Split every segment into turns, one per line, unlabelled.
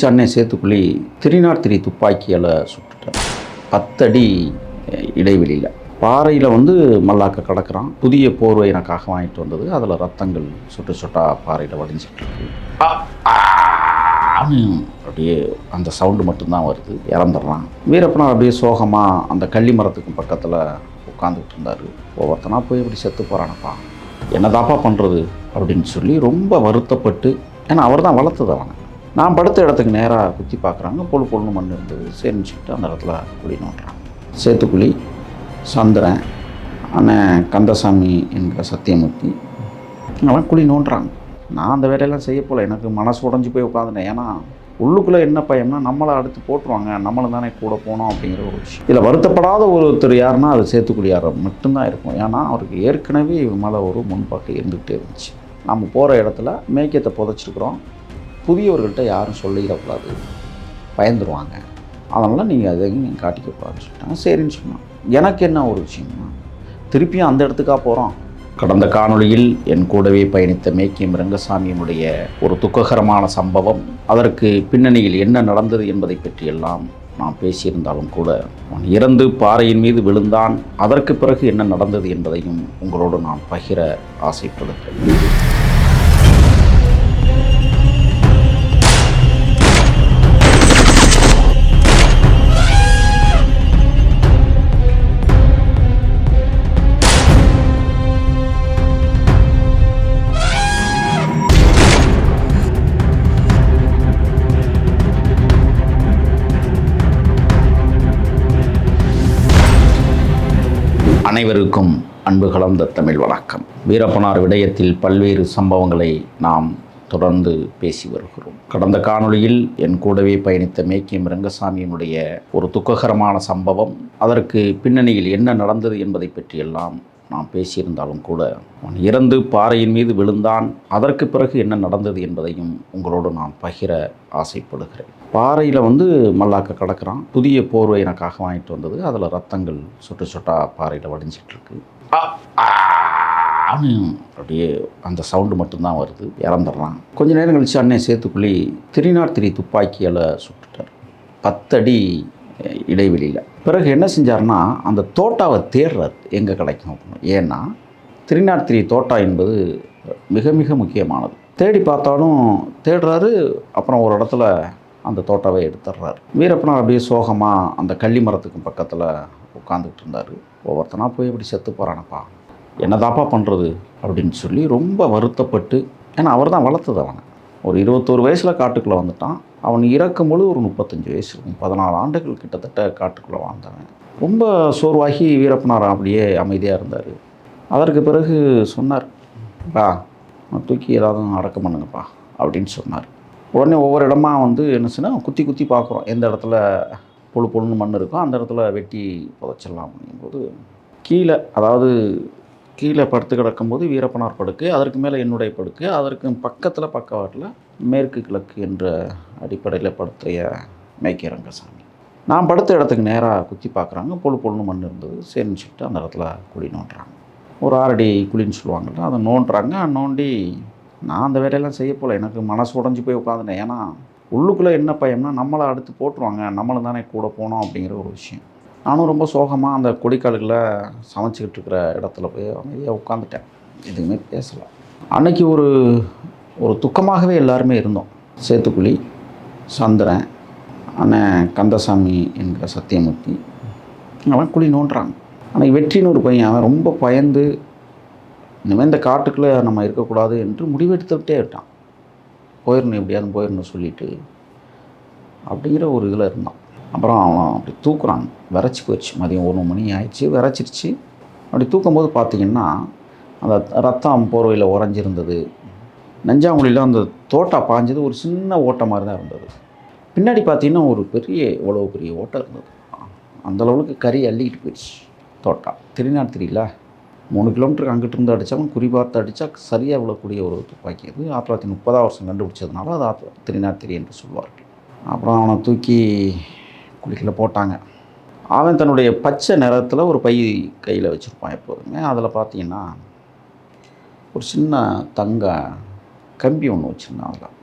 அன்னை சேத்துக்குழி திரிநார் திரி துப்பாக்கியால் சுட்டுட்டேன் பத்தடி இடைவெளியில். பாறையில் வந்து மல்லாக்க கிடக்கிறான். புதிய போர்வை எனக்காக வாங்கிட்டு வந்தது. அதில் ரத்தங்கள் சுட்டு சுட்டா பாறையில் வடிஞ்சிட்டு இருக்கு. அப்படியே அந்த சவுண்டு மட்டும்தான் வருது. இறந்துடுறான். வீரப்பனார் அப்படியே சோகமாக அந்த கள்ளி மரத்துக்கு பக்கத்தில் உட்காந்துக்கிட்டு இருந்தார். ஒவ்வொருத்தனா போய் இப்படி செத்து போகிறானப்பா என்னதாப்பா பண்ணுறது அப்படின்னு சொல்லி ரொம்ப வருத்தப்பட்டு ஏன்னா அவர் தான் வளர்த்தது அவனை. நான் படுத்த இடத்துக்கு நேராக குத்தி பார்க்குறாங்க. பொழு பொழுன்னு மண் இருந்தது. சரின்னு அந்த இடத்துல குழி நோட்டுறாங்க சேத்துக்குழி சந்திரன் அண்ணன் கந்தசாமி என்கிற சத்தியமூர்த்தி அவன் குழி நோண்டுறாங்க. நான் அந்த வேலையெல்லாம் செய்ய போல. எனக்கு மனசு உடஞ்சி போய் உட்காந்துட்டேன். ஏன்னா உள்ளுக்குள்ளே என்ன பயம்னா நம்மளை அடுத்து போட்டுருவாங்க. நம்மளும் தானே கூட போனோம் அப்படிங்கிற ஒரு விஷயம். இதில் வருத்தப்படாத ஒருத்தர் யாருன்னா அது சேத்துக்குடியார் மட்டும்தான் இருக்கும். ஏன்னா அவருக்கு ஏற்கனவே இவங்க மேலே ஒரு முன்பாக்கு இருந்துகிட்டே இருந்துச்சு. நம்ம போகிற இடத்துல மேய்க்கத்தை புதைச்சிருக்கிறோம். புதியவர்கள்ட்ட யாரும் சொல்லிடக்கூடாது. பயந்துருவாங்க. அதனால் நீங்கள் அதை நீங்கள் காட்டிக்கக்கூடாதுன்னு சொல்லிட்டாங்க. சரின்னு சொன்னான் எனக்கு என்ன ஒரு விஷயம்னா திருப்பியும் அந்த இடத்துக்காக போகிறோம் கடந்த காணொளியில் என் கூடவே பயணித்த மேக்கியம் ரங்கசாமியினுடைய ஒரு துக்ககரமான சம்பவம் அதற்கு பின்னணியில் என்ன நடந்தது என்பதை பற்றியெல்லாம் நாம் பேசியிருந்தாலும் கூட அவன் இறந்து பாறையின் மீது விழுந்தான். அதற்கு பிறகு என்ன நடந்தது என்பதையும் உங்களோடு நான் பகிர ஆசைப்படுகிறேன். அன்பு கலந்த தமிழ் வணக்கம். வீரப்பனார் விடயத்தில் பல்வேறு சம்பவங்களை நாம் தொடர்ந்து பேசி வருகிறோம். கடந்த காணொளியில் என் கூடவே பயணித்த மேக்கியம் ரங்கசாமியினுடைய ஒரு துக்ககரமான சம்பவம் அதற்கு பின்னணியில் என்ன நடந்தது என்பதை பற்றியெல்லாம் நாம் பேசியிருந்தாலும் கூட அவன் இறந்து பாறையின் மீது விழுந்தான். அதற்கு பிறகு என்ன நடந்தது என்பதையும் உங்களோடு நான் பகிர ஆசைப்படுகிறேன். பாறையில் வந்து மல்லாக்க கிடக்கிறான். புதிய போர்வை எனக்காக வாங்கிட்டு வந்தது. அதில் ரத்தங்கள் சுட்டு சுட்டா பாறையில் வடிஞ்சிட்ருக்கு. அப்படியே அந்த சவுண்டு மட்டும்தான் வருது. இறந்துடுறான். கொஞ்ச நேரம் கழிச்சு அண்ணன் சேத்துக்குழி திரிநார் திரி துப்பாக்கியால் சுட்டுட்டார். பத்தடி இடைவெளியில். பிறகு என்ன செஞ்சார்னா அந்த தோட்டாவை தேடுறார் எங்கே கிடைக்கும் அப்படின்னு. ஏன்னா த்ரீ நாட் த்ரீ தோட்டா என்பது மிக மிக முக்கியமானது. தேடி பார்த்தாலும் தேடுறாரு அப்புறம் ஒரு இடத்துல அந்த தோட்டாவை எடுத்துடுறாரு. வீரப்பனார் அப்படியே சோகமாக அந்த கள்ளி மரத்துக்கு பக்கத்தில் உட்காந்துக்கிட்டு இருந்தார். ஒவ்வொருத்தனா போய் இப்படி செத்து போகிறானப்பா என்னதாப்பா பண்ணுறது அப்படின்னு சொல்லி ரொம்ப வருத்தப்பட்டு ஏன்னா அவர் தான் வளர்த்தது அவனை. ஒரு இருபத்தோரு வயசில் காட்டுக்குள்ளே வந்துட்டான். அவன் இறக்கும் பொழுது ஒரு முப்பத்தஞ்சு வயசு இருக்கும். பதினாலு ஆண்டுகள் கிட்டத்தட்ட காட்டுக்குள்ளே வாழ்ந்தவன். ரொம்ப சோர்வாகி வீரப்பனார் அப்படியே அமைதியாக இருந்தார். அதற்கு பிறகு சொன்னார் பா தூக்கி ஏதாவது அடக்கம் பண்ணுங்கப்பா அப்படின்னு சொன்னார். உடனே ஒவ்வொரு இடமா வந்து என்ன குத்தி குத்தி பார்க்குறோம். எந்த இடத்துல பொழு பொழுன்னு மண் இருக்கோ அந்த இடத்துல வெட்டி புதைச்சிடலாம் அப்படிங்கும்போது கீழே அதாவது கீழே படுத்து கிடக்கும்போது வீரப்பனார் படுக்கு அதற்கு மேலே என்னுடைய படுக்கு அதற்கு பக்கத்தில் பக்கவாட்டில் மேற்கு கிழக்கு என்ற அடிப்படையில் படத்தைய மேய்க்க ரங்கசாமி. நான் படுத்த இடத்துக்கு நேராக குத்தி பார்க்குறாங்க பொழு பொழுன்னு மண் இருந்தது. சரின்னு சொல்லிட்டு அந்த இடத்துல குழி நோண்டுறாங்க. ஒரு ஆறடி குழின்னு சொல்லுவாங்கள்ல அதை நோண்டுறாங்க. நோண்டி நான் அந்த வேலையெல்லாம் செய்ய போல. எனக்கு மனசு உடஞ்சி போய் உட்காந்துனேன் ஏன்னா உள்ளுக்குள்ளே என்ன பயம்னா நம்மளை அடுத்து போட்டுருவாங்க. நம்மளும் தானே கூட போனோம் அப்படிங்கிற ஒரு விஷயம். நானும் ரொம்ப சோகமாக அந்த கொடிக்காலுகளை சமைச்சிக்கிட்டு இருக்கிற இடத்துல போய் அமைதியாக உட்காந்துட்டேன். எதுவுமே பேசலை. அன்னைக்கு ஒரு ஒரு துக்கமாகவே எல்லாருமே இருந்தோம். சேத்துக்குழி சந்திரன் அண்ணன் கந்தசாமி என்கிற சத்தியமூர்த்தி. அவன் குழி நோண்டுறாங்க. ஆனால் வெற்றின்னு ஒரு பையன் அவன் ரொம்ப பயந்து இனிமேல் இந்த காட்டுக்குள்ளே நம்ம இருக்கக்கூடாது என்று முடிவெடுத்துக்கிட்டே விட்டான் போயிடணும் எப்படியாவது போயிடணும் சொல்லிட்டு அப்படிங்கிற ஒரு இதில் இருந்தான். அப்புறம் அவன் அப்படி தூக்குறான். விரைச்சி போயிடுச்சு மதியம் ஒரு மணி ஆயிடுச்சு விரைச்சிருச்சு. அப்படி தூக்கும்போது பார்த்தீங்கன்னா அந்த ரத்தம் போர்வையில் உறைஞ்சிருந்தது. நஞ்சாங்குழியில் அந்த தோட்டா பாஞ்சது ஒரு சின்ன ஓட்டை மாதிரி தான் இருந்தது. பின்னாடி பார்த்தீங்கன்னா ஒரு பெரிய இவ்வளோ பெரிய ஓட்டை இருந்தது. அந்தளவுக்கு கறி அள்ளிக்கிட்டு போயிடுச்சு தோட்டா. திருநாள் தெரியல மூணு கிலோமீட்டருக்கு அங்கிட்டு இருந்து அடித்தவன் குறி பார்த்து அடித்தா சரியாக விழக்கூடிய ஒரு துப்பாக்கி அது. ஆயிரத்தி தொள்ளாயிரத்தி முப்பதாம் வருஷம் கண்டுபிடிச்சதுனால அது ஆத்து திருநாள் என்று சொல்வார்கள். அப்புறம் அவனை தூக்கி குளிக்கல போட்டாங்க. அவன் தன்னுடைய பச்சை நிறத்தில் ஒரு பை கையில் வச்சுருப்பான் எப்போதுமே. அதில் பார்த்தீங்கன்னா ஒரு சின்ன தங்க கம்பி ஒன்று வச்சுருந்தான் அதில்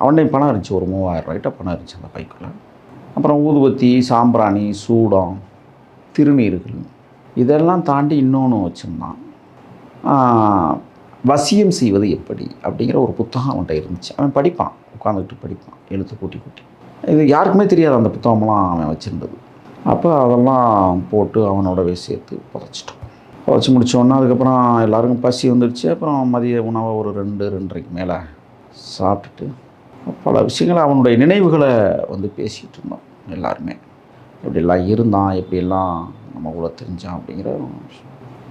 அவன்கிட்ட பணம் இருந்துச்சு ஒரு மூவாயிரம் ரூபாய்ட்ட பணம் இருந்துச்சு அந்த பைக்குள்ளே அப்புறம் ஊதுபத்தி சாம்பிராணி சூடம் திருநீர்கள் இதெல்லாம் தாண்டி இன்னொன்று வச்சுருந்தான். வசியம் செய்வது எப்படி? அப்படிங்கிற ஒரு புத்தகம் அவன்கிட்ட இருந்துச்சு. அவன் படிப்பான் உட்காந்துக்கிட்டு படிப்பான் எழுத்து கூட்டி கூட்டி. இது யாருக்குமே தெரியாது அந்த புத்தகம்லாம் அவன் வச்சுருந்தது. அப்போ அதெல்லாம் போட்டு அவனோடவே சேர்த்து புதைச்சிட்டோம் புதைச்சி முடித்தோன்னா அதுக்கப்புறம் எல்லாருக்கும் பசி வந்துடுச்சு. அப்புறம் மதிய உணவை ஒரு ரெண்டு ரெண்டரைக்கு மேலே சாப்பிட்டுட்டு பல விஷயங்களை அவனுடைய நினைவுகளை வந்து பேசிகிட்டு இருந்தோம் எல்லாருமே. எப்படிலாம் இருந்தான் எப்படியெல்லாம் நம்ம கூட தெரிஞ்சான் அப்படிங்கிற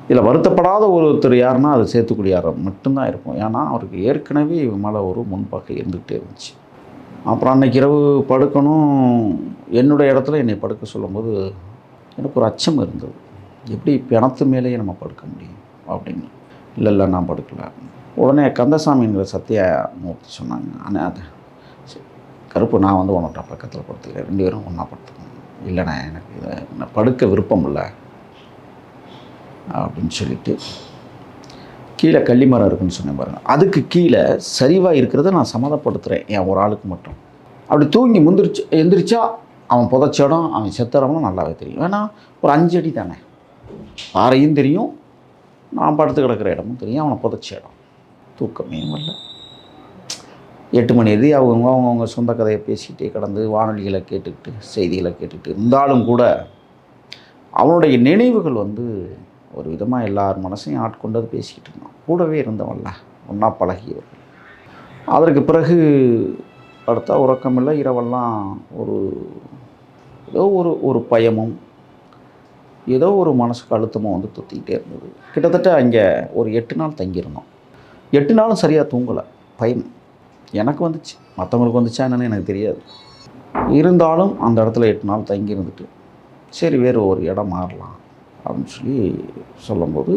இதில் வருத்தப்படாத ஒருத்தர் யாருன்னா அது சேத்துக்குடியார் மட்டும்தான் இருக்கும். ஏன்னா அவருக்கு ஏற்கனவே இவன் மேலே ஒரு முன்பகை இருந்துகிட்டே இருந்துச்சு. அப்புறம் அன்னைக்கு இரவு படுக்கணும் என்னுடைய இடத்துல என்னை படுக்க சொல்லும்போது எனக்கு ஒரு அச்சம் இருந்தது. எப்படி பிணத்து மேலேயே நம்ம படுக்க முடியும் அப்படின்னு. இல்லை இல்லை நான் படுக்கல. உடனே கந்தசாமிங்கிற சத்திய மூர்த்தி சொன்னாங்க. ஆனால் அது சரி, கருப்பு நான் வந்து உன்னோட பக்கத்தில் படுத்துக்கிறேன். ரெண்டு பேரும் ஒன்றா படுத்துக்கணும் இல்லைண்ணே எனக்கு இதை படுக்க விருப்பம் இல்லை அப்படின்னு சொல்லிட்டு கீழே கள்ளிமரம் இருக்குன்னு சொன்னேன் பாருங்க. அதுக்கு கீழே சரிவாக இருக்கிறத நான் சம்மதப்படுத்துகிறேன் என் ஒரு ஆளுக்கு மட்டும். அப்படி தூங்கி முந்திரிச்சு எந்திரிச்சா அவன் புதைச்ச இடம் அவன் செத்துறவனும் நல்லாவே தெரியும். ஏன்னா ஒரு அஞ்சு அடி தானே. பாறையும் தெரியும். நான் படுத்து கிடக்கிற இடமும் தெரியும். அவனை புதைச்ச இடம். தூக்கமே வரல எட்டு மணி இது அவங்க அவங்கவுங்க சொந்த கதையை பேசிக்கிட்டே கடந்து வானொலிகளை கேட்டுக்கிட்டு செய்திகளை கேட்டுக்கிட்டு இருந்தாலும் கூட அவனுடைய நினைவுகள் வந்து ஒரு விதமாக எல்லார் மனசையும் ஆட்கொண்டது பேசிக்கிட்டு இருந்தான். கூடவே இருந்தவன்ல ஒன்றா பழகியவர்கள் அதற்கு பிறகு அடுத்த உறக்கமில்லை. இரவெல்லாம் ஒரு ஏதோ ஒரு ஒரு பயமும் ஏதோ ஒரு மனசுக்கு அழுத்தமும் வந்து தொத்திக்கிட்டே இருந்தது. கிட்டத்தட்ட அங்கே ஒரு எட்டு நாள் தங்கியிருந்தோம். எட்டு நாளும் சரியாக தூங்கலை. பயம். எனக்கு வந்துச்சு. மற்றவங்களுக்கு வந்துச்சா என்னன்னு எனக்கு தெரியாது. இருந்தாலும் அந்த இடத்துல எட்டு நாள் தங்கி இருந்துட்டு சரி வேறு ஒரு இடம் மாறலாம் அப்படின்னு சொல்லி சொல்லும்போது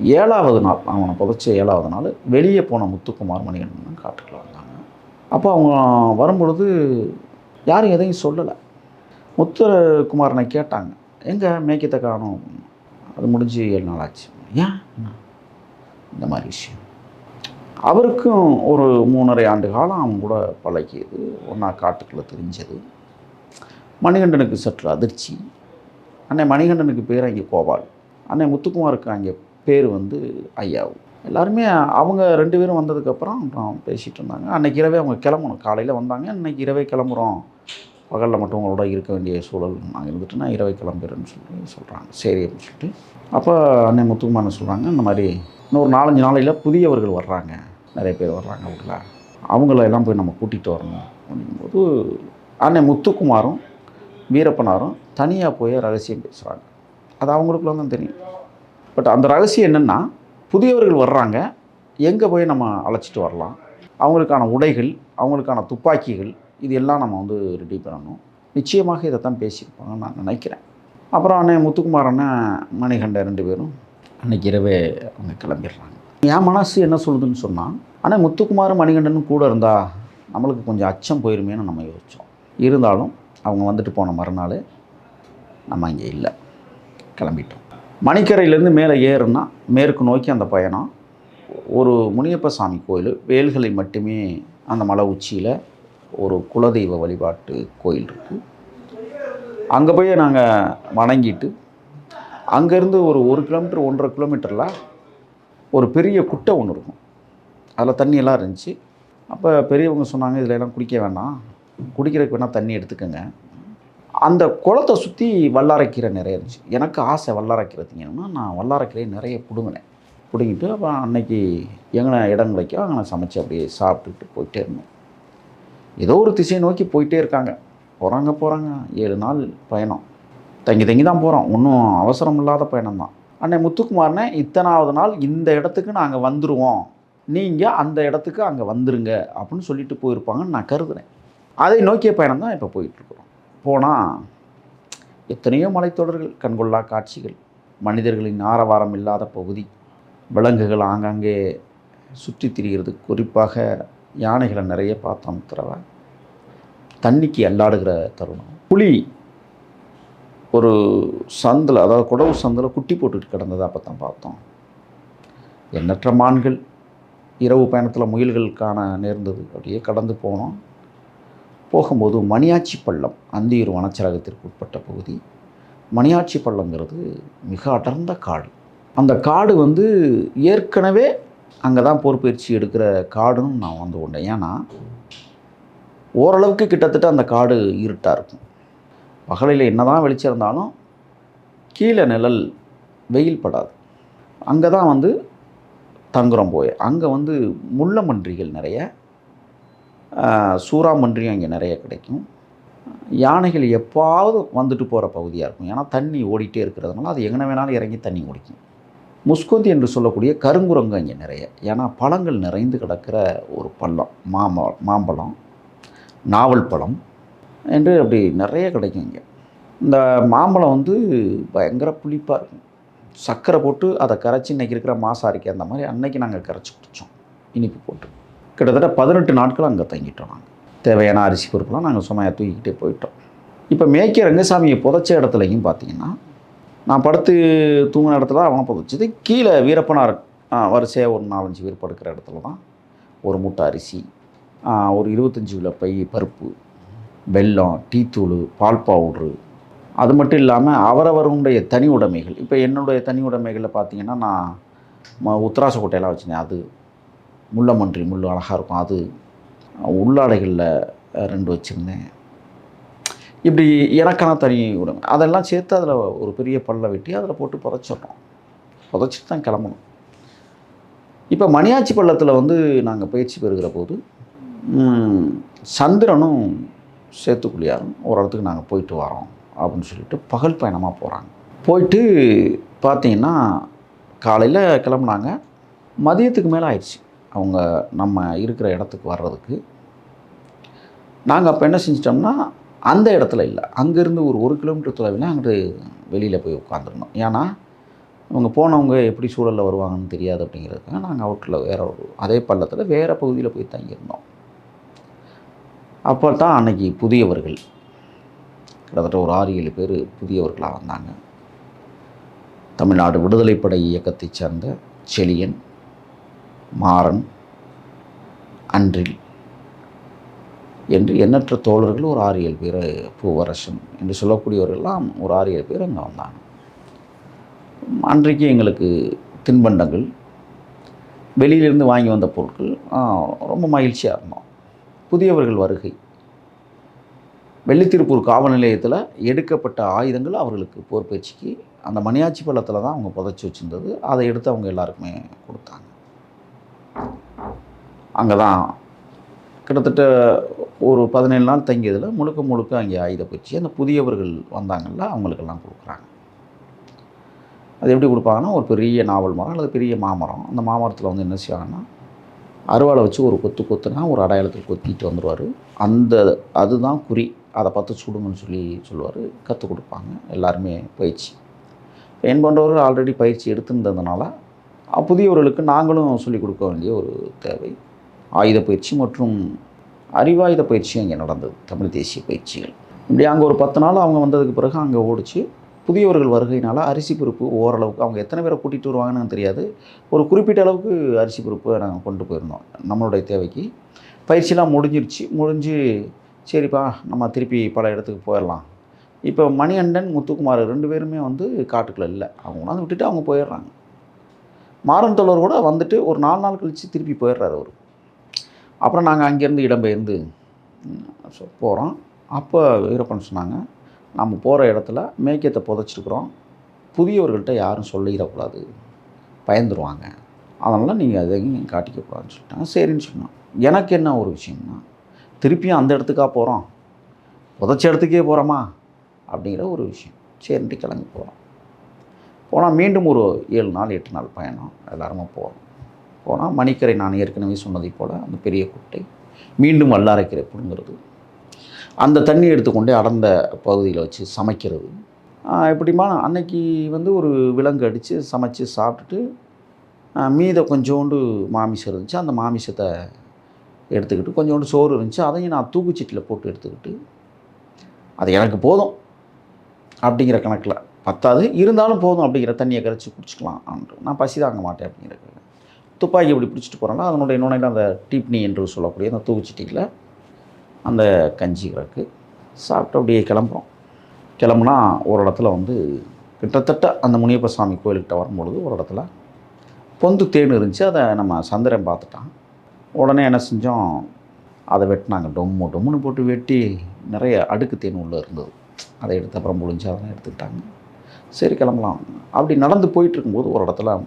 ஏழாவது நாள் அவனை புதைச்ச ஏழாவது நாள் வெளியே போன முத்துக்குமார் மணிகண்டன் காட்டுக்குள்ள வந்தாங்க. அப்போ அவங்க வரும்பொழுது யாரும் எதையும் சொல்லலை. முத்துக்குமாரனை கேட்டாங்க. எங்கே மேய்க்கத்தை காணும். அது முடிஞ்சு ஏழு நாள் ஆச்சு. ஏன்? இந்த மாதிரி விஷயம். அவருக்கும் ஒரு மூணரை ஆண்டு காலம் அவங்க கூட பழகியது. ஒன்றா காட்டுக்குள்ளே தெரிஞ்சது. மணிகண்டனுக்கு சற்று அதிர்ச்சி. அன்னை மணிகண்டனுக்கு பேர் அங்கே கோபால். அன்னை முத்துக்குமாருக்கு அங்கே பேர் வந்து ஐயாவு. எல்லாருமே அவங்க ரெண்டு பேரும் வந்ததுக்கப்புறம் அப்புறம் பேசிகிட்டு இருந்தாங்க. அன்னைக்கு இரவே அவங்க கிளம்பணும். காலையில் வந்தாங்க. அன்னைக்கு இரவே கிளம்புறோம். பகலில் மட்டும் உங்களோட இருக்க வேண்டிய சூழல் நாங்கள் இருந்துட்டு நான் இரவை கிளம்புறேன்னு சொல்லி சொல்கிறாங்க சரி அப்படின்னு சொல்லிட்டு அப்போ அன்னை முத்துக்குமாரன் சொல்கிறாங்க இந்த மாதிரி இன்னொரு நாலஞ்சு நாளையில் புதியவர்கள் வர்றாங்க. நிறைய பேர் வர்றாங்க அவங்கள. அவங்கள எல்லாம் போய் நம்ம கூட்டிகிட்டு வரணும் அப்படிங்கும்போது அன்னை முத்துக்குமாரும் வீரப்பனாரும் தனியாக போய் ரகசியம் பேசுகிறாங்க அது அவங்களுக்குள்ள தான் தெரியும். பட் அந்த ரகசியம் என்னென்னா புதியவர்கள் வர்றாங்க. எங்கே போய் நம்ம அழைச்சிட்டு வரலாம்? அவங்களுக்கான உடைகள் அவங்களுக்கான துப்பாக்கிகள் இது எல்லாம் நம்ம வந்து ரெடி பண்ணணும். நிச்சயமாக இதை தான் பேசியிருப்பாங்கன்னு நான் நினைக்கிறேன். அப்புறம் அண்ணன் முத்துக்குமார் அண்ணன் மணிகண்ட ரெண்டு பேரும் அன்னைக்கு இரவே அவங்க கிளம்பிடுறாங்க. என் மனசு என்ன சொல்லுதுன்னு சொன்னால் ஆனால் முத்துக்குமாரும் மணிகண்டனும் கூட இருந்தால் நம்மளுக்கு கொஞ்சம் அச்சம் போயிருமேன்னு நம்ம யோசித்தோம் இருந்தாலும் அவங்க வந்துட்டு போன மறுநாள் நம்ம இங்கே இல்லை. கிளம்பிட்டோம். மணிக்கரையிலேருந்து மேலே ஏறுனா மேற்கு நோக்கி அந்த பயணம் ஒரு முனியப்ப சாமி கோயில் வேல்களை மட்டுமே அந்த மலை உச்சியில் ஒரு குலதெய்வ வழிபாட்டு கோயில் இருக்குது அங்கே போய் நாங்கள் வணங்கிட்டு அங்கேருந்து ஒரு ஒரு கிலோமீட்டர் ஒன்றரை கிலோமீட்டரில் ஒரு பெரிய குட்டை ஒன்று இருக்கும். அதில் தண்ணியெல்லாம் இருந்துச்சு. அப்போ பெரியவங்க சொன்னாங்க இதில் எல்லாம் குடிக்க வேணாம். குடிக்கிறதுக்கு வேணால் தண்ணி எடுத்துக்கோங்க. அந்த குளத்தை சுற்றி வல்லாரைக்கீரை நிறைய இருந்துச்சு. எனக்கு ஆசை வல்லாரைக்கீரை திங்கணும்னா நான் வல்லாரைக்கீரை நிறைய பிடுங்கினேன். பிடுங்கிட்டு அப்போ அன்னைக்கு எங்கே இடம் கிடைக்கோ அங்கே நான் சமைச்சு அப்படியே சாப்பிட்டுட்டு போயிட்டே இருந்தோம். ஏதோ ஒரு திசையை நோக்கி போயிட்டே இருக்காங்க. போகிறாங்க போகிறாங்க ஏழு நாள் பயணம். தங்கி தங்கி தான் போகிறோம் ஒன்றும் அவசரம் இல்லாத பயணம் தான். அன்னை முத்துக்குமார்னே இத்தனாவது நாள் இந்த இடத்துக்கு நாங்கள் வந்துடுவோம் நீங்கள் அந்த இடத்துக்கு அங்கே வந்துருங்க. அப்படின்னு சொல்லிட்டு போயிருப்பாங்கன்னு நான் கருதுகிறேன் அதை நோக்கிய பயணம் தான் இப்போ போயிட்டுருக்குறோம். போனால் எத்தனையோ மலைத்தொடர்கள் கண்கொள்ளா காட்சிகள் மனிதர்களின் ஆரவாரம் இல்லாத பகுதி விலங்குகள் ஆங்காங்கே சுற்றி திரிகிறது குறிப்பாக யானைகளை நிறைய பார்த்தோம் தடவை. தண்ணிக்கு அல்லாடுகிற தருணம். புலி ஒரு சந்தில் அதாவது குடவு சந்தில் குட்டி போட்டுக்கிட்டு கிடந்ததை அப்போ தான் பார்த்தோம். எண்ணற்ற மான்கள் இரவு பயணத்தில் முயல்கள் காண நேர்ந்தது. அப்படியே கடந்து போனோம். போகும்போது மணியாச்சி பள்ளம் அந்தியூர் வனச்சரகத்திற்கு உட்பட்ட பகுதி. மணியாச்சி பள்ளங்கிறது மிக அடர்ந்த காடு. அந்த காடு வந்து ஏற்கனவே அங்கே தான் பொறுப்பயிற்சி எடுக்கிற காடுன்னு நான் வந்து கொண்டேன் ஏன்னா ஓரளவுக்கு கிட்டத்தட்ட அந்த காடு இருட்டாக இருக்கும். பகலில் என்ன தான் வெளிச்சம் இருந்தாலும் கீழே நிழல் வெயில் படாது. அங்கே தான் வந்து தங்குறோம் போய். அங்கே வந்து முள்ளமன்றிகள் நிறைய சூறாமன்றியும் அங்கே நிறைய கிடைக்கும். யானைகள் எப்பாவது வந்துட்டு போகிற பகுதியாக இருக்கும். ஏன்னா தண்ணி ஓடிட்டே இருக்கிறதுனால அது எங்கே வேணாலும் இறங்கி தண்ணி குடிக்கும். முஸ்கொந்தி என்று சொல்லக்கூடிய கருங்குரங்கு இங்கே நிறைய. ஏன்னா பழங்கள் நிறைந்து கிடக்கிற ஒரு பள்ளம். மாம மாம்பழம் நாவல் பழம் என்று அப்படி நிறைய கிடைக்கும் இங்கே இந்த மாம்பழம் வந்து பயங்கர புளிப்பாக இருக்கும். சர்க்கரை போட்டு அதை கரைச்சி இன்றைக்கி இருக்கிற மாசாரிக்கு அந்த மாதிரி அன்னைக்கு நாங்கள் கரைச்சி குடித்தோம் இனிப்பு போட்டு. கிட்டத்தட்ட பதினெட்டு நாட்கள் அங்கே தங்கிட்டோம் நாங்கள் தேவையான அரிசி பொருட்கள்லாம் நாங்கள் சுமையாக தூக்கிக்கிட்டே போயிட்டோம். இப்போ மேய்க்க ரங்கசாமியை புதைச்ச இடத்துலையும் பார்த்தீங்கன்னா நான் படுத்து தூங்கின இடத்துல அவனை புதைச்சது கீழே வீரப்பனார் வரிசையாக ஒரு நாலஞ்சு பேர் படுக்கிற இடத்துல தான் ஒரு மூட்டை அரிசி ஒரு இருபத்தஞ்சி கிலோ பை பருப்பு வெல்லம் டீத்தூள் பால் பவுட்ரு. அது மட்டும் இல்லாமல் அவரவருடைய தனி உடைமைகள். இப்போ என்னுடைய தனி உடைமைகளில் பார்த்தீங்கன்னா நான் ம உத்தராச கொட்டையெல்லாம் வச்சுருந்தேன். அது முள்ளமன்றி முள் அழகாக இருக்கும். அது உள்ளாடைகளில் ரெண்டு வச்சுருந்தேன். இப்படி எனக்கான தனி விடுங்க. அதெல்லாம் சேர்த்து அதில் ஒரு பெரிய பல்லை வெட்டி அதில் போட்டு புதைச்சிடணும். புதைச்சிட்டு தான் கிளம்பணும். இப்போ மணியாச்சி பள்ளத்தில் வந்து நாங்கள் பயிற்சி பெறுகிற போது சந்திரனும் சேத்துக்குள்ளியாரும் ஒரு இடத்துக்கு நாங்கள் போயிட்டு வரோம் அப்படின்னு சொல்லிட்டு பகல் பயணமாக போகிறாங்க போயிட்டு பார்த்தீங்கன்னா காலையில் கிளம்புனாங்க. மதியத்துக்கு மேலே ஆயிடுச்சு. அவங்க நம்ம இருக்கிற இடத்துக்கு வர்றதுக்கு. நாங்கள் அப்போ என்ன செஞ்சிட்டோம்னா அந்த இடத்துல இல்லை. அங்கேருந்து ஒரு ஒரு கிலோமீட்டர் தொலைவில் அங்கிட்டு வெளியில் போய் உட்காந்துருந்தோம் ஏன்னா அவங்க போனவங்க எப்படி சூழலில் வருவாங்கன்னு தெரியாது அப்படிங்கிறதுக்காக நாங்கள் அவுட்டில் வேற ஒரு அதே பள்ளத்தில் வேறு பகுதியில் போய் தங்கியிருந்தோம். அப்போ தான் அன்னைக்கு புதியவர்கள் கிட்டத்தட்ட ஒரு ஆறு ஏழு பேர் புதியவர்களாக வந்தாங்க. தமிழ்நாடு விடுதலைப்படை இயக்கத்தைச் சேர்ந்த செழியன் மாறன் அன்றில் என்று எண்ணற்ற தோழர்கள் ஒரு ஆறு ஏழு பேர் பூவரசன் என்று சொல்லக்கூடியவர்கள்லாம் ஒரு ஆறு ஏழு பேர் அங்கே வந்தாங்க அன்றைக்கு எங்களுக்கு தின்பண்டங்கள் வெளியிலிருந்து வாங்கி வந்த பொருட்கள் ரொம்ப மகிழ்ச்சியாக இருந்தோம். புதியவர்கள் வருகை. வெள்ளித்திருப்பூர் காவல் நிலையத்தில் எடுக்கப்பட்ட ஆயுதங்கள் அவர்களுக்கு போர் பயிற்சிக்கு அந்த மணியாச்சி பள்ளத்தில் தான் அவங்க புதைச்சி வச்சுருந்தது. அதை எடுத்து அவங்க எல்லாருக்குமே கொடுத்தாங்க. அங்கே தான் கிட்டத்தட்ட ஒரு பதினேழு நாள் தங்கியதில் முழுக்க முழுக்க அங்கே ஆயுத பயிற்சி. அந்த புதியவர்கள் வந்தாங்கல்ல அவங்களுக்கெல்லாம் கொடுக்குறாங்க. அது எப்படி கொடுப்பாங்கன்னா ஒரு பெரிய நாவல் மரம் அல்லது பெரிய மாமரம். அந்த மாமரத்தில் வந்து என்ன செய்வாங்கன்னா அருவாளை வச்சு ஒரு கொத்து கொத்துனா ஒரு அடையாளத்தில் கொத்திட்டு வந்துடுவார் அந்த அதுதான் குறி. அதை பார்த்து சுடுங்கன்னு சொல்லி சொல்லுவார். கற்றுக் கொடுப்பாங்க. எல்லாருமே பயிற்சி. என் போன்றவர்கள் ஆல்ரெடி பயிற்சி எடுத்திருந்ததுனால புதியவர்களுக்கு நாங்களும் சொல்லிக் கொடுக்க வேண்டிய ஒரு தேவை. ஆயுத பயிற்சி மற்றும் அறிவாயுத பயிற்சி அங்கே நடந்தது தமிழ் தேசிய பயிற்சிகள். இப்படி அங்கே ஒரு பத்து நாள் அவங்க வந்ததுக்கு பிறகு அங்கே ஓடிச்சு புதியவர்கள் வருகையினால் அரிசி பருப்பு ஓரளவுக்கு அவங்க எத்தனை பேரை கூட்டிகிட்டு வருவாங்கன்னு தெரியாது. ஒரு குறிப்பிட்ட அளவுக்கு அரிசி பருப்பு நாங்கள் கொண்டு போயிருந்தோம் நம்மளுடைய தேவைக்கு. பயிற்சிலாம் முடிஞ்சிருச்சு முடிஞ்சு சரிப்பா நம்ம திருப்பி பல இடத்துக்கு போயிடலாம். இப்போ மணிகண்டன் முத்துக்குமார் ரெண்டு பேருமே வந்து காட்டுக்குள்ளே இல்லை. அவங்க கொண்டாந்து விட்டுட்டு அவங்க போயிடுறாங்க. மாறன் தோழர் கூட வந்துட்டு ஒரு நாலு நாள் கழித்து திருப்பி போயிடுறாரு அவர். அப்புறம் நாங்கள் அங்கேருந்து இடம்பெயர்ந்து போகிறோம் அப்போ வீரப்பன் சொன்னாங்க நம்ம போகிற இடத்துல மேய்க்கத்தை புதைச்சிருக்கிறோம். புதியவர்கள்ட்ட யாரும் சொல்லிடக்கூடாது. பயந்துருவாங்க. அதனால் நீங்கள் அதை காட்டிக்கக்கூடாதுன்னு சொல்லிட்டாங்க. சரின்னு சொன்னோம் எனக்கு என்ன ஒரு விஷயம்னா திருப்பியும் அந்த இடத்துக்கா போகிறோம் புதைச்ச இடத்துக்கே போகிறோமா அப்படிங்கிற ஒரு விஷயம். சரின்ட்டு கிளம்பி போகிறோம் போனால் மீண்டும் ஒரு ஏழு நாள் எட்டு நாள் பயணம். எல்லாருமே போகிறோம் போனால் மணிக்கரை நான் ஏற்கனவே சொன்னதைப் போல் அந்த பெரிய குட்டை மீண்டும் வல்லாரைக்கரை புடுங்கிறது அந்த தண்ணி எடுத்துக்கொண்டே அடர்ந்த பகுதியில் வச்சு சமைக்கிறது. ஆஹ் எப்படிமா அன்னைக்கு வந்து ஒரு விலங்கு அடித்து சமைச்சு சாப்பிட்டுட்டு மீதை மீத கொஞ்சோண்டு மாமிசம் இருந்துச்சு. அந்த மாமிசத்தை எடுத்துக்கிட்டு கொஞ்சோண்டு சோறு இருந்துச்சு. அதையும் நான் தூக்குச்சீட்டில் போட்டு எடுத்துக்கிட்டு அது எனக்கு போதும் அப்படிங்கிற கணக்கில். பத்தாது இருந்தாலும் போதும் அப்படிங்கிற தண்ணியை கரைச்சி குடிச்சிக்கலாம். நான் பசி தாங்க மாட்டேன் அப்படிங்கிற துப்பாக்கி இப்படி பிடிச்சிட்டு போகிறோம்னா அதனுடைய நுழையில் அந்த டீப்னி என்று சொல்லக்கூடிய அந்த தூக்குச்சிட்டியில் அந்த கஞ்சி கிடக்கு. சாப்பிட்டு அப்படியே கிளம்புறோம். கிளம்புனா ஒரு இடத்துல வந்து கிட்டத்தட்ட அந்த முனியப்ப சாமி கோயில்கிட்ட வரும்பொழுது ஒரு இடத்துல பொந்து தேன் இருந்துச்சு. அதை நம்ம சந்திரன் பார்த்துட்டான். உடனே என்ன செஞ்சோம்? அதை வெட்டினாங்க. டொம்மு டொம்முன்னு போட்டு வெட்டி நிறைய அடுக்கு தேன் உள்ளே இருந்தது. அதை எடுத்து அப்புறம் முடிஞ்சு அதெல்லாம் எடுத்துக்கிட்டாங்க. சரி கிளம்பலாம். அப்படி நடந்து போயிட்டு இருக்கும்போது ஒரு இடத்துல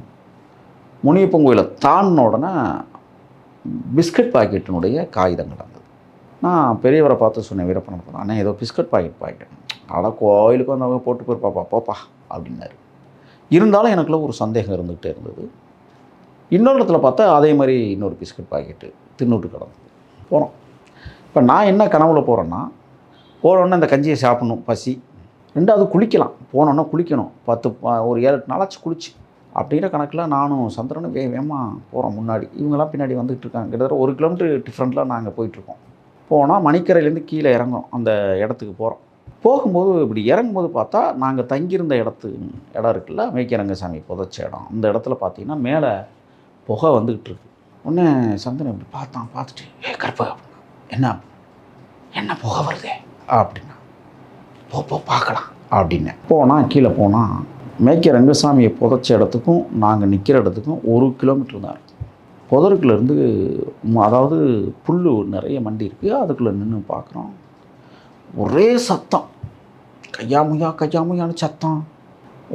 முனியப்பன் கோயிலை தாண்டின உடனே பிஸ்கட் பாக்கெட்டினுடைய காகிதம் கிடந்தது. நான் பெரியவரை பார்த்து சொன்னேன் வீரப்பன் அண்ணா ஏதோ பிஸ்கட் பாக்கெட் பாக்கெட். அட கோயிலுக்கு வந்தவங்க போட்டு போயிருப்பாப்பா போப்பா அப்படின்னாரு. இருந்தாலும் எனக்குள்ள ஒரு சந்தேகம் இருந்துகிட்டே இருந்தது. இன்னொரு இடத்துல பார்த்தா அதே மாதிரி இன்னொரு பிஸ்கட் பாக்கெட்டு தின்னுட்டு கிடந்தது. போகிறோம் இப்போ நான் என்ன கனவுல போகிறேன்னா போனோடனே இந்த கஞ்சியை சாப்பிடணும் பசி. ரெண்டாவது குளிக்கலாம். போனோன்னா குளிக்கணும். பத்து ஒரு ஏழு எட்டு நாளாச்சு குளிச்சு. அப்படிங்கிற கணக்கில் நானும் சந்திரனும் வே வேகமாக போகிறோம் முன்னாடி. இவங்கெல்லாம் பின்னாடி வந்துகிட்டு இருக்காங்க. கிட்டத்தட்ட ஒரு கிலோமீட்டர் டிஃப்ரெண்ட்டில் நாங்கள் போயிட்டுருக்கோம் போனால் மணிக்கரையிலேருந்து கீழே இறங்குறோம். அந்த இடத்துக்கு போகிறோம் போகும்போது இப்படி இறங்கும்போது பார்த்தா நாங்கள் தங்கியிருந்த இடத்து இடம் இருக்குல்ல மேய்க்கிறங்கசாமி புதைச்ச இடம். அந்த இடத்துல பார்த்தீங்கன்னா மேலே புகை வந்துக்கிட்டு இருக்கு. உடனே சந்திரன் இப்படி பார்த்தான். பார்த்துட்டு ஏ கருப்பா என்ன என்ன புகை வருதே? அப்படின்னா போ போ பார்க்கலாம். அப்படின்னு போனால் கீழே போனால் மேய்க்க ரங்கசாமியை புதைச்ச இடத்துக்கும் நாங்கள் நிற்கிற இடத்துக்கும் ஒரு கிலோமீட்டர் தான் இருக்கும். புதருக்குலேருந்து அதாவது புல் நிறைய மண்டி இருக்குது அதுக்குள்ளே நின்று பார்க்குறோம் ஒரே சத்தம். கையாமுயா கையாமையான சத்தம்.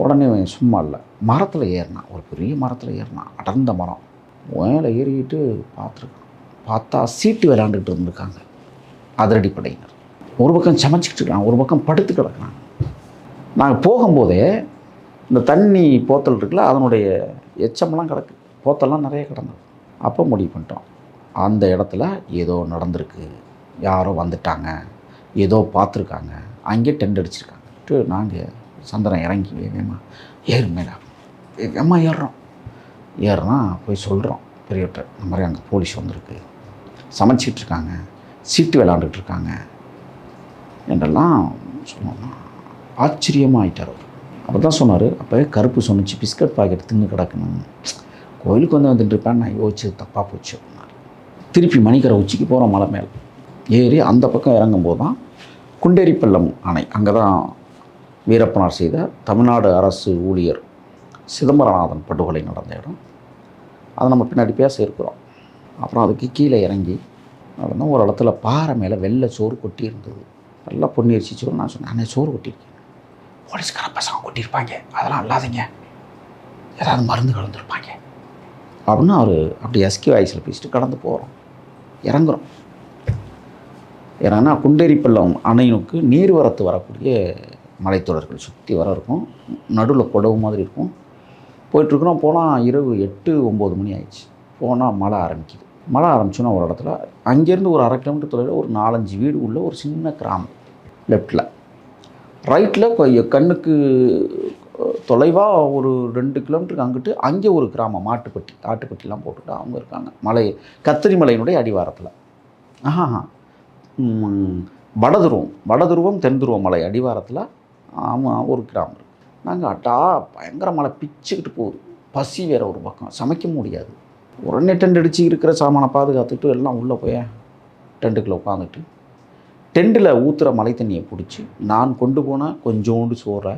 உடனே சும்மா இல்லை. மரத்தில் ஏறினான் ஒரு பெரிய மரத்தில் ஏறினான் அடர்ந்த மரம். மேலே ஏறிக்கிட்டு பார்த்துருக்கான் பார்த்தா சீட்டு விளையாண்டுட்டு இருந்திருக்காங்க. அதிரடி படையினர் ஒரு பக்கம் சமைச்சிக்கிட்டு இருக்கான் ஒரு பக்கம் படுத்து கிடக்குறான். நாங்கள் போகும்போதே இந்த தண்ணி போத்தல் இருக்குல்ல அதனுடைய எச்சம்லாம் கிடக்கு. போத்தல்லாம் நிறைய கிடந்தது. அப்போ முடிவு பண்ணிட்டோம். அந்த இடத்துல ஏதோ நடந்திருக்கு. யாரோ வந்துட்டாங்க. ஏதோ பார்த்துருக்காங்க. அங்கே டென்ட் அடிச்சிருக்காங்க. நாங்கள் சந்திரன் இறங்கி வேகமா ஏறு மேலே வேகமா ஏறுறோம். ஏறுனா போய் சொல்கிறோம் பெரியவர்கிட்ட இந்த மாதிரி அங்கே போலீஸ் வந்திருக்கு. சமைச்சிக்கிட்டு இருக்காங்க. சீட்டு விளாண்டுட்டு இருக்காங்க. என்றெல்லாம் சொன்னோம்னா ஆச்சரியமாக ஆயிட்டார் அவர். அப்போ தான் சொன்னார் அப்போவே கருப்பு சொன்னிச்சு பிஸ்கட் பாக்கெட் தின்னு கிடக்கணும். கோயிலுக்கு வந்து வந்துட்டு இருப்பேன் நான் யோசிச்சு தப்பாக போச்சு அப்படின்னாரு. திருப்பி மணிக்கரை உச்சிக்கு போகிறோம் மலை மேலே. ஏறி அந்த பக்கம் இறங்கும்போது தான் குண்டேரிப்பள்ளம் அணை. அங்கே தான் வீரப்பனார் செய்த தமிழ்நாடு அரசு ஊழியர் சிதம்பரநாதன் படுகொலை நடந்த இடம். அதை நம்ம பின்னாடி பேச இருக்கிறோம். அப்புறம் அதுக்கு கீழே இறங்கி நடந்தோம் ஒரு இடத்துல பாறை மேலே வெள்ளை சோறு கொட்டி இருந்தது நல்லா பொன்னியரிசி சோறு நான் சொன்னேன். அண்ணே சோறு கொட்டியிருக்கேன். போலீஸ்கார பசங்க கொட்டியிருப்பாங்க. அதெல்லாம் அல்லாதீங்க. ஏதாவது மருந்து கலந்துருப்பாங்க. அப்படின்னு அவர் அப்படி எஸ்கி வாய்ஸில் பேசிட்டு கடந்து போகிறோம் இறங்குறோம். ஏன்னா குண்டேரிப்பள்ளம் அணையினுக்கு நீர்வரத்து வரக்கூடிய மலைத்தொடர்கள் சுற்றி வர இருக்கும். நடுவில் குடவு மாதிரி இருக்கும். போயிட்டுருக்குறோம். போனால் இரவு எட்டு ஒம்பது மணி ஆயிடுச்சு. போனால் மழை ஆரம்பிக்குது. மழை ஆரம்பிச்சோன்னா ஒரு இடத்துல அங்கேருந்து ஒரு அரை கிலோமீட்டர் தொலைவில் ஒரு நாலஞ்சு வீடு உள்ள ஒரு சின்ன கிராமம். லெஃப்டில் ரைட்டில் கண்ணுக்கு தொலைவாக ஒரு ரெண்டு கிலோமீட்டருக்கு அங்கிட்டு அங்கே ஒரு கிராமம் மாட்டுப்பட்டி ஆட்டுப்பட்டிலாம் போட்டுட்டு அவங்க இருக்காங்க. மலை கத்திரி மலையினுடைய அடிவாரத்தில். ஆஹா வடதுருவம் வடதுருவம். வடதுருவம் தென்துருவம் மலை அடிவாரத்தில் ஆமாம் ஒரு கிராமம் இருக்குது நாங்கள் அட்டா பயங்கர மழை பிச்சுக்கிட்டு போகுது. பசி வேற ஒரு பக்கம். சமைக்க முடியாது. உடனே டென்ட் அடித்து இருக்கிற சாமானை பாதுகாத்துட்டு எல்லாம் உள்ளே போய் டென்ட்டுக்குள்ளே உட்காந்துட்டு டெண்டில் ஊற்றுற மழை தண்ணியை பிடிச்சி நான் கொண்டு போன கொஞ்சோண்டு சோறை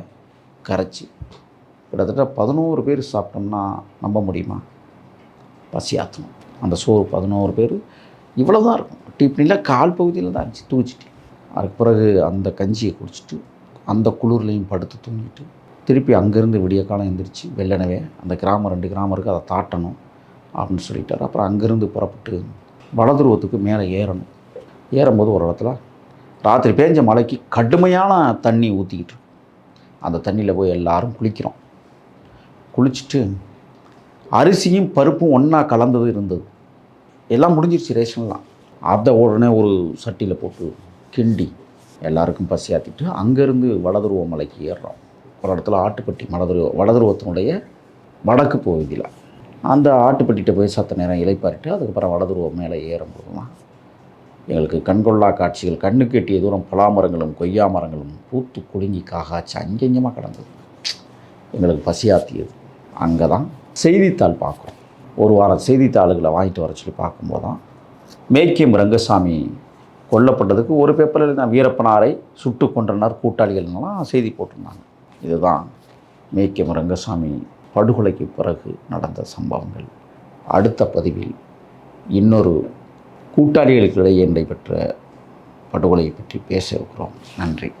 கரைச்சி கிட்டத்தட்ட பதினோரு பேர் சாப்பிட்டோம்னா நம்ப முடியுமா? பசி ஆற்றணும் அந்த சோறு பதினோரு பேர் இவ்வளோ தான் இருக்கும் டீப்னியில் கால் பகுதியில் தான் இருந்துச்சு தூச்சிட்டு அதுக்கு பிறகு அந்த கஞ்சியை குடிச்சிட்டு அந்த குளிர்லையும் படுத்து தூங்கிட்டு திருப்பி அங்கேருந்து விடிய காலம் எழுந்திரிச்சு வெள்ளனவே அந்த கிராமம் ரெண்டு கிராமம் இருக்குது அதை தாட்டணும் அப்படின்னு சொல்லிட்டார். அப்புறம் அங்கேருந்து புறப்பட்டு வடதுருவத்துக்கு மேலே ஏறணும். ஏறும்போது ஒரு இடத்துல ராத்திரி பேஞ்ச மழைக்கு கடுமையான தண்ணி ஊற்றிக்கிட்டு அந்த தண்ணியில் போய் எல்லாரும் குளிக்கிறோம். குளிச்சுட்டு அரிசியும் பருப்பும் ஒன்றா கலந்தது இருந்தது. எல்லாம் முடிஞ்சிருச்சு ரேஷன்லாம் அதை உடனே ஒரு சட்டியில் போட்டு கிண்டி எல்லாருக்கும் பசியாத்திட்டு அங்கேருந்து வடதுருவ மலைக்கு ஏறுறோம். ஒரு இடத்துல ஆட்டுப்பட்டி மடதுருவ வடதுருவத்தினுடைய வடக்கு பகுதியில். அந்த ஆட்டுப்பட்டிகிட்ட போய் சத்த நேரம் இலைப்பாரிட்டு அதுக்கப்புறம் வடதுருவம் மேலே ஏறும்போதுலாம் எங்களுக்கு கண்கொள்ளா காட்சிகள் கண்ணுக்கு எட்டிய தூரம் பலாமரங்களும் கொய்யா மரங்களும் பூத்து குலுங்கி காகாச்சு அங்கெங்கமாக கிடந்தது. எங்களுக்கு பசியாத்தியது. அங்கே தான் செய்தித்தாள் பார்க்குறோம். ஒரு வாரம் செய்தித்தாளுகளை வாங்கிட்டு வர சொல்லி பார்க்கும்போது தான் மேக்கியம் ரங்கசாமி கொல்லப்பட்டதுக்கு ஒரு பேப்பரில் இருந்தால் வீரப்பனாரை சுட்டு கொன்றனர் கூட்டாளிகள்லாம் செய்தி போட்டிருந்தாங்க. இதுதான் மேக்கியம் ரங்கசாமி படுகொலைக்கு பிறகு நடந்த சம்பவங்கள். அடுத்த பதிவில் இன்னொரு கூட்டாளிகளுக்கிடையே நடைபெற்ற படுகொலையை பற்றி பேச இருக்கிறோம். நன்றி.